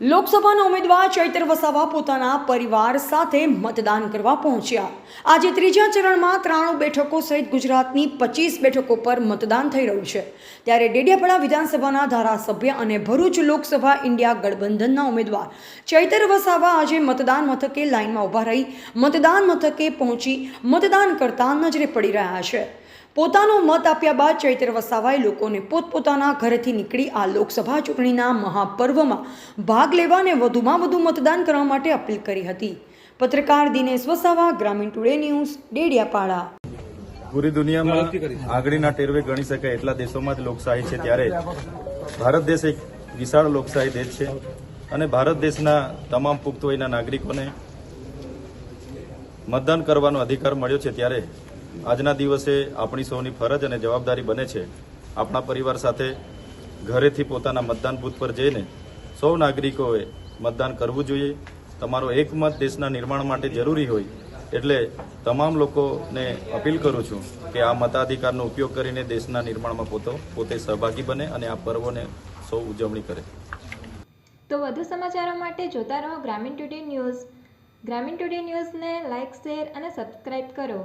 લોકસભાના ઉમેદવાર ચૈતર વસાવા પોતાના પરિવાર સાથે મતદાન કરવા પહોંચ્યા. આજે ત્રીજા ચરણમાં ત્રાણું બેઠકો સહિત ગુજરાતની પચીસ બેઠકો પર મતદાન થઈ રહ્યું છે. ત્યારે ડેડિયાપાડા વિધાનસભાના ધારાસભ્ય અને ભરૂચ લોકસભા ઇન્ડિયા ગઠબંધનના ઉમેદવાર ચૈતર વસાવા આજે મતદાન મથકે લાઇનમાં ઊભા રહી મતદાન મથકે પહોંચી મતદાન કરતા નજરે પડી રહ્યા છે. પોતાનો મત આપ્યા બાદ ચૈત્ર વસાવાએ લોકોને પોતપોતાના ઘરેથી નીકળી આ લોકસભા ચૂંટણીના મહાપર્વમાં ભાગ લેવા અને વધુમાં વધુ મતદાન કરવા માટે અપીલ કરી હતી. પત્રકાર દિનેશ વસાવા, ગ્રામીણ ટુડે ન્યૂઝ, ડેડિયાપાડા. પૂરી દુનિયામાં આગળના ટેરવે ગણી શકાય એટલા દેશોમાં જ લોકશાહી છે ત્યારે ભારત દેશ એક વિશાળ લોકશાહી દેશ છે અને ભારત દેશના તમામ પુખ્ત વયના નાગરિકોને મતદાન કરવાનો અધિકાર મળ્યો છે ત્યારે આજના દિવસે આપણી સૌની ફરજ અને જવાબદારી બને છે. આપણા પરિવાર સાથે ઘરેથી પોતાના મતદાન બૂથ પર જઈને સૌ નાગરિકોએ મતદાન કરવું જોઈએ. તમારો એક મત દેશના નિર્માણ માટે જરૂરી હોય એટલે તમામ લોકોને અપીલ કરું છું કે આ મતાધિકારનો ઉપયોગ કરીને દેશના નિર્માણમાં પોતો, પોતે સહભાગી બને અને આ પર્વોને સૌ ઉજવણી કરે. તો વધુ સમાચારો માટે જોતા રહો Gramin today news. Gramin today ન્યૂઝને લાઇક શેર અને સબસ્ક્રાઇબ કરો.